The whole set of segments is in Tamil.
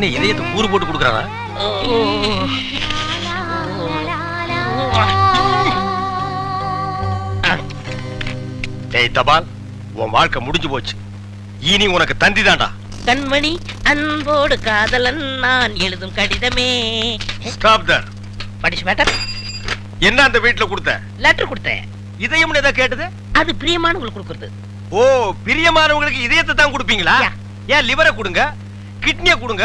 என்ன இதயத்தை கூறு போட்டு. டேய் தபால் உன் வாழ்க்கை முடிஞ்சு போச்சு. இனி உனக்கு தந்தி தான்டா. கண்மணி அன்போடு காதலன் நான் எழுதும் கடிதமே. ஸ்டாப் தர் படிச்சு மேட்டர் என்ன அந்த வீட்டுல கொடுத்த? லெட்டர் கொடுத்தேன். இதயம்னு எதை கேட்டது? அது பிரியமானவங்களுக்கு கொடுக்கறது. ஓ பிரியமானவங்களுக்கு இதயத்தை தான் கொடுப்பீங்களா. ஏன் லிவரை கொடுங்க கிட்னியை கொடுங்க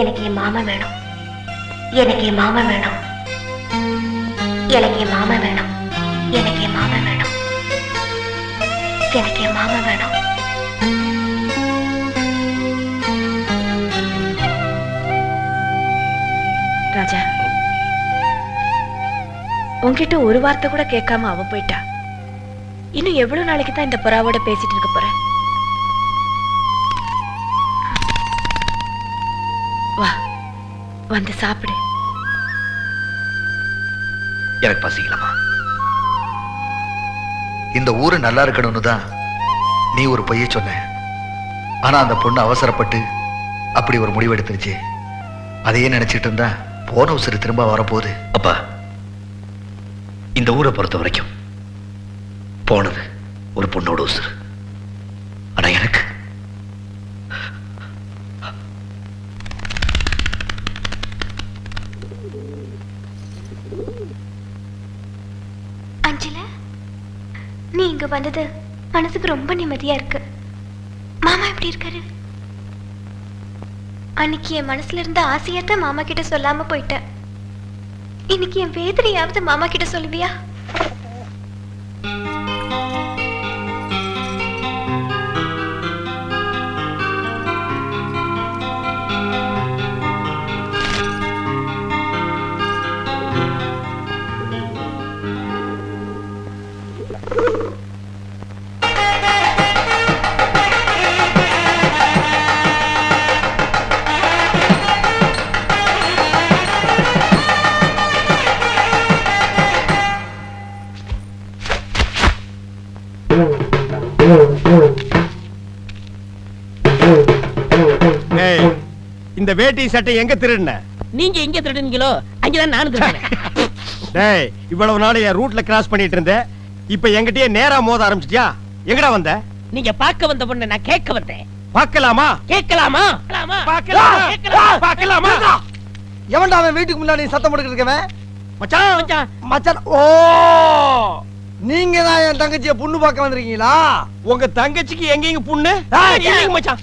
எனக்கு என் மாமா வேணும். எனக்கு என் மாமா வேணும். எனக்கு என் மாமா வேணும். எனக்கு என் மாமா வேணும். எனக்கு என் மாமா வேணும். ராஜா உன்கிட்ட ஒரு வார்த்தை கூட கேட்காம அவ போயிட்டா. இன்னும் எவ்வளவு நாளைக்கு தான் இந்த புறாவோட பேசிட்டு இருக்க போற? வந்து சாப்பிடு. எனக்கு பசிக்கலமா இந்த ஊரு நல்லா இருக்கணும்னு தான் நீ ஒரு பொய்ய சொன்ன. ஆனா அந்த பொண்ணு அவசரப்பட்டு அப்படி ஒரு முடிவு எடுத்துருச்சு. அதையே நினைச்சிட்டு இருந்தா போன உசுறு திரும்ப வரப்போகுது. அப்பா இந்த ஊரை பொறுத்த வரைக்கும் போனது ஒரு பொண்ணோட உசுறு ஆனா எனக்கு அஞ்சல நீ இங்க வந்தது மனசுக்கு ரொம்ப நிம்மதியா இருக்கு. மாமா எப்படி இருக்காரு? அன்னைக்கு என் மனசுல இருந்த ஆசையத்தான் மாமா கிட்ட சொல்லாம போயிட்டேன். இன்னைக்கு என் வேதனையாவது மாமா கிட்ட சொல்லுவியா? இந்த வேட்டி சட்டை எங்க திருடின? நீங்க எங்க திருடுனீங்களோ அங்கதான் நானும் திருடுனேன். டேய் இவ்வளவு நாள் என் ரூட்ல கிராஸ் பண்ணிட்டு இருந்தேன். இப்ப என்கிட்டயே நேரா மோத ஆரம்பிச்சிட்டியா? எங்கடா வந்த? நீங்க பார்க்க வந்த பொண்ணை நான் கேட்க வந்தேன். பார்க்கலாமா? கேட்கலாமா? பார்க்கலாமா? கேட்கலாமா? பார்க்கலாமா? எவன்டா அவன் வீட்டுக்கு முன்னாடி சத்தம் போட்டுக்கிட்டு இருக்கவன்? மச்சான்! மச்சான், மச்சான் ஓ! நீங்க தான் என் தங்கச்சிய பொண்ணு பார்க்க வந்திருக்கீங்களா? உங்க தங்கச்சிக்கு எங்க எங்க புண்ணு மச்சான்.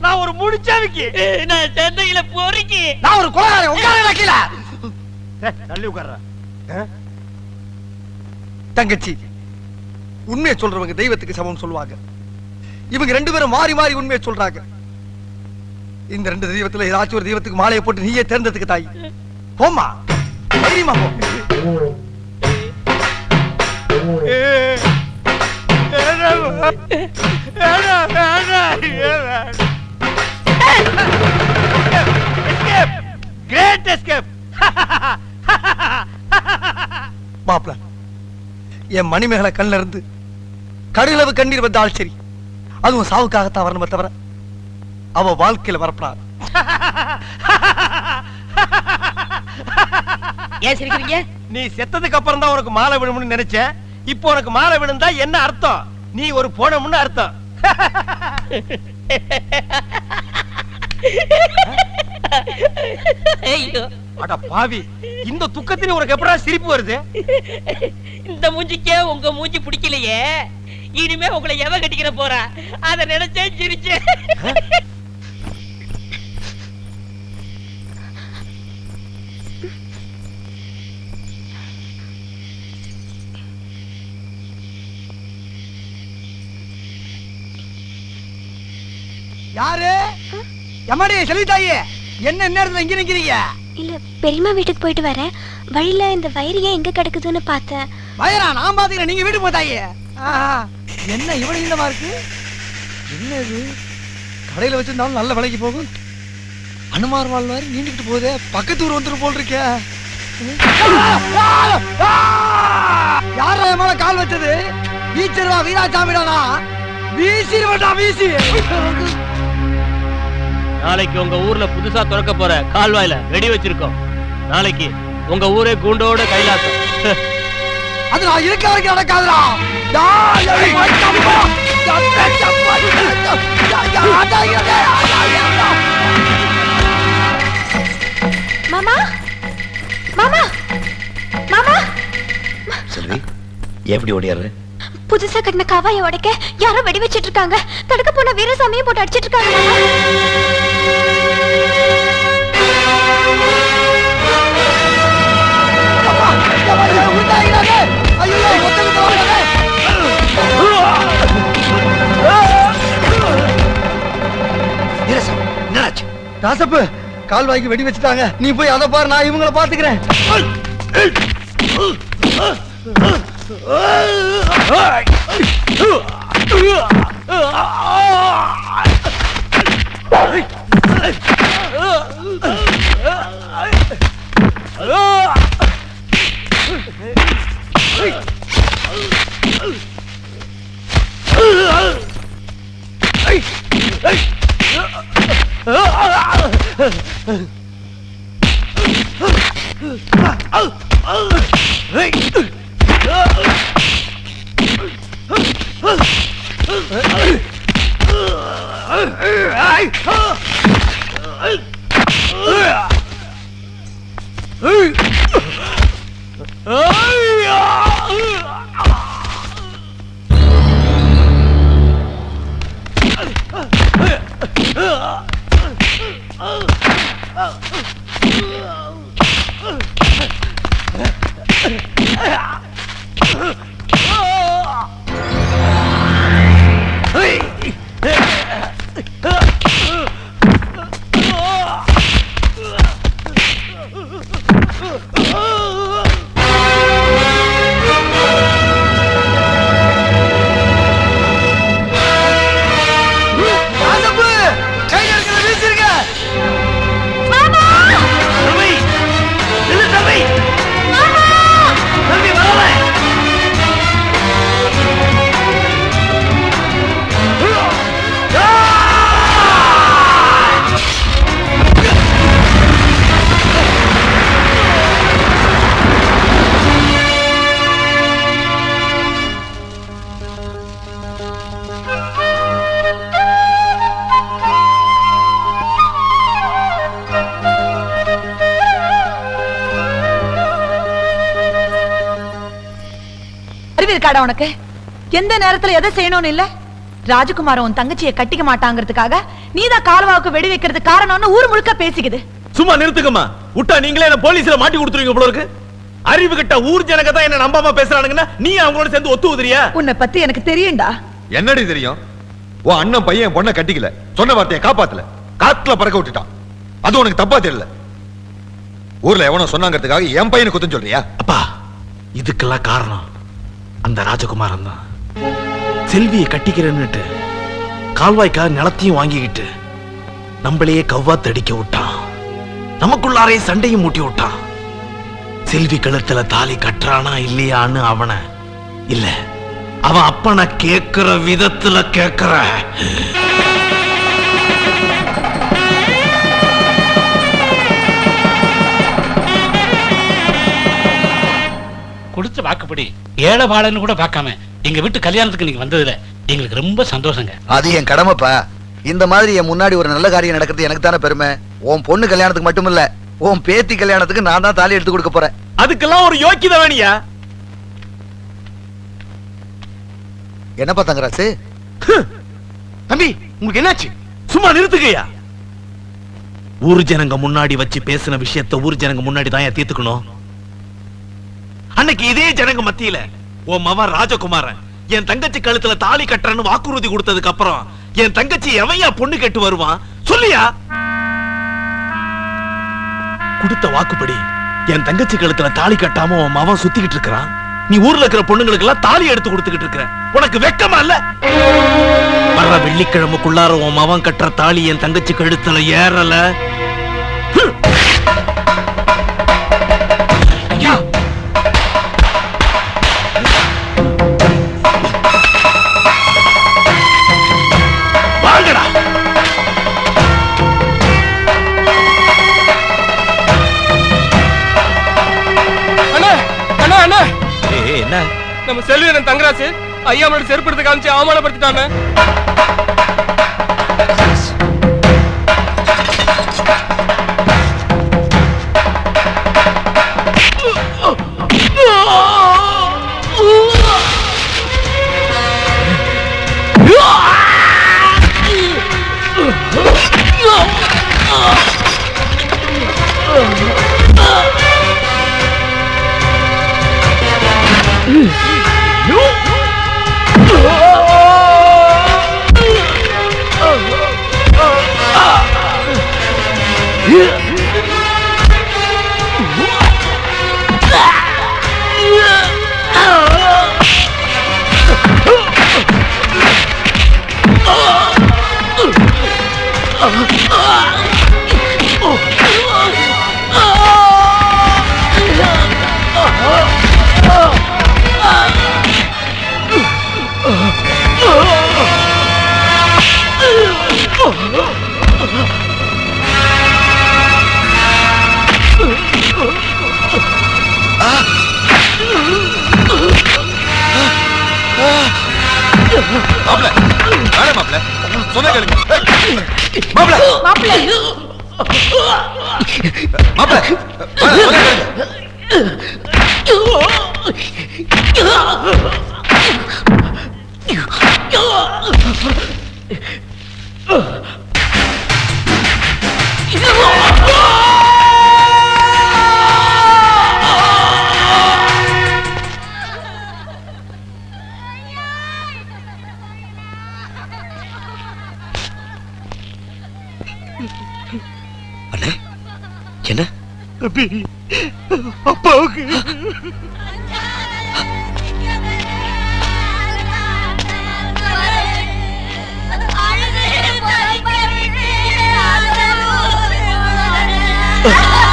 நான் ஒரு முடிச்சாவிக்கு நான் சென்னையில பொறுக்கி நான் ஒரு குலகாரன் உட்கார கீழ தள்ளி உட்கார்ற தங்கச்சி உண்மையை சொல்றவங்க தெய்வத்துக்கு சமம் சொல்லுவாங்க இவங்க ரெண்டு பேரும் மாறி மாறி உண்மையை சொல்றாங்க இந்த ரெண்டு தெய்வத்துல ஏதாச்சும் ஒரு தெய்வத்துக்கு மாலையை போட்டு நீயே தேர்ந்ததுக்கு தாய் போம்மா தைரியமா போ கிரேட் எஸ்கேப் என் மணிமேகலை கண்ணில் இருந்து கடுகளவு கண்ணீர் வந்தால் சரி. அதுவும் சாவுக்காகத்தான் வரணுமே தவிர அவ வாழ்க்கையில வரப்படாது. ஏன் சிரிக்கிறீங்க? நீ செத்ததுக்கு அப்புறம் தான் உனக்கு மாலை விழும்னு நினைச்சேன் இப்போ உனக்கு மாலை விழுந்தா என்ன அர்த்தம்? நீ ஒரு போனமுன்னு அர்த்தம். ஐயோ. அட பாவி இந்த துக்கத்திலே உனக்கு எப்படா சிரிப்பு வருது? இந்த மூஞ்சிக்கே உங்க மூஞ்சி பிடிக்கலையே. இனிமே உங்களை எவ கட்டிக்கிற போறா? அத நினைச்சேன் சிரிச்சேன் யாரு? எம்மாடி செல்வி தாயே என்ன நேரத்துல இங்க நிக்கிறீங்க? இல்ல பெரியம்மா வீட்டுக்கு போயிட்டு வரேன். வழியில இந்த வயிறு எங்க கிடக்குதுன்னு பார்த்தேன். வயரா நான் பாத்துக்கிறேன். நீங்க வீட்டுக்கு போதாயே என்ன இவ்வளவு நீளமா இருக்கு? என்ன இது? கடையில வச்சிருந்தாலும் நல்ல விலைக்கு போகும். அனுமார் வாழ்வாரு நீண்டுகிட்டு போகுதே. பக்கத்து ஊர் வந்துட்டு போல் இருக்கே. யாரா மேல கால் வச்சது? வீச்சிருவா வீராசாமிடானா? வீசிடுவா வீசி. நாளைக்கு உங்க ஊர்ல புதுசா திறக்க போற கால்வாயில வெடி வச்சிருக்கோம். நாளைக்கு உங்க ஊரே கூண்டோட கைலாசம். அது நான் இருக்க வரைக்கும் நடக்காதுடா. மாமா? மாமா? மாமா? செல்வி எப்படி ஓடியாரு புதுசா கட்டின காவாயை உடைக்க யாரோ வெடி வச்சிட்டு இருக்காங்க. தடுக்க போன வீரசாமியை போட்டு அடிச்சிட்டு இருக்காங்க ராசப்பு கால் உண்டாகிறாதே. கால்வாய்க்கு வெடி வச்சுட்டாங்க நீ போய் அதை பாரு நான் இவங்கள பாத்துக்கிறேன் ராசப்பு இருக்காடா உனக்கு? எந்த நேரத்துல எதை செய்யணும்னு இல்ல? ராஜகுமாரன் உன் தங்கச்சியை கட்டிக்க மாட்டாங்கிறதுக்காக நீதான் கால்வாவுக்கு வெடி வைக்கிறது காரணம்னு ஊர் முழுக்க பேசிக்குது. சும்மா நிறுத்துக்கம்மா. விட்டா நீங்களே என்ன போலீஸ்ல மாட்டி கொடுத்துருவீங்க போல இருக்கு. அறிவு கிட்ட ஊர் ஜனங்க தான் என்ன நம்பாம பேசுறானுங்கன்னா நீ அவங்களோட சேர்ந்து ஒத்து உதிரியா? உன்னை பத்தி எனக்கு தெரியும்டா. என்னடி தெரியும்? உன் அண்ணன் பையன் பொண்ணை கட்டிக்கல. சொன்ன வார்த்தையை காப்பாத்தல. காத்துல பறக்க விட்டுட்டான். அது உனக்கு தப்பா தெரியல. ஊர்ல எவனோ சொன்னாங்கிறதுக்காக என் பையனை குத்தம் சொல்றியா? அப்பா இதுக்கெல்லாம் காரணம். அந்த ராஜகுமாரன் தான். செல்வியை கட்டிக்கிறேன்னுட்டு கால்வாய்க்காக நிலத்தையும் வாங்கிக்கிட்டு நம்மளையே கவ்வா தடிக்க விட்டான். நமக்குள்ளாரே சண்டையும் மூட்டி விட்டான். செல்வி கழுத்துல தாலி கட்டுறானா இல்லையான்னு அவனை இல்ல அவன் அப்பனை கேக்குற விதத்துல கேக்குற. கொடுத்த வாக்குப்படி. ஏழை பாடன்னு கூட பார்க்காம எங்க வீட்டு கல்யாணத்துக்கு நீங்க வந்ததுல எங்களுக்கு ரொம்ப சந்தோஷங்க. அது என் கடமைப்பா. இந்த மாதிரி என் முன்னாடி ஒரு நல்ல காரியம் நடக்கிறது எனக்கு தானே பெருமை. உன் பொண்ணு கல்யாணத்துக்கு மட்டும் இல்ல உன் பேத்தி கல்யாணத்துக்கு நான் தான் தாலி எடுத்து கொடுக்க போறேன். அதுக்கெல்லாம் ஒரு யோக்கியதை வேணியா? என்னப்பா தங்கராசு? தம்பி உங்களுக்கு என்னாச்சு? சும்மா நிறுத்துக்கையா? ஊர் ஜனங்க முன்னாடி வச்சு பேசின விஷயத்த ஊர் ஜனங்க முன்னாடி தான் தீர்த்துக்கணும்? அன்னைக்கு இதே ஜனங்க மத்தியில உன் மவன் ராஜகுமாரன் என் தங்கச்சி கழுத்துல தாலி கட்டுறன்னு வாக்குறுதி கொடுத்ததுக்கு அப்புறம் என் தங்கச்சி எவையா பொண்ணு கேட்டு வருவான்? சொல்லியா? கொடுத்த வாக்குப்படி என் தங்கச்சி கழுத்துல தாலி கட்டாம உன் மவன் சுத்திக்கிட்டு இருக்கிறான். நீ ஊர்ல இருக்கிற பொண்ணுங்களுக்கு எல்லாம் தாலி எடுத்து கொடுத்துக்கிட்டு இருக்கிற. உனக்கு வெக்கமா இல்ல? வர்ற வெள்ளிக்கிழமைக்குள்ளார உன் மவன் கட்டுற தாலி என் தங்கச்சி கழுத்துல ஏறல. அண்ணா! ஏய், என்ன? நம்ம செல்வீரன் தங்கராசு ஐயாமோட செருப்படுத்த காமிச்சு அவமானப்படுத்திட்டாங்க சொன்ன கேளுங்க. மாப்பிள்ளை தம்பி. அப்பாவுக்கு. அப்பா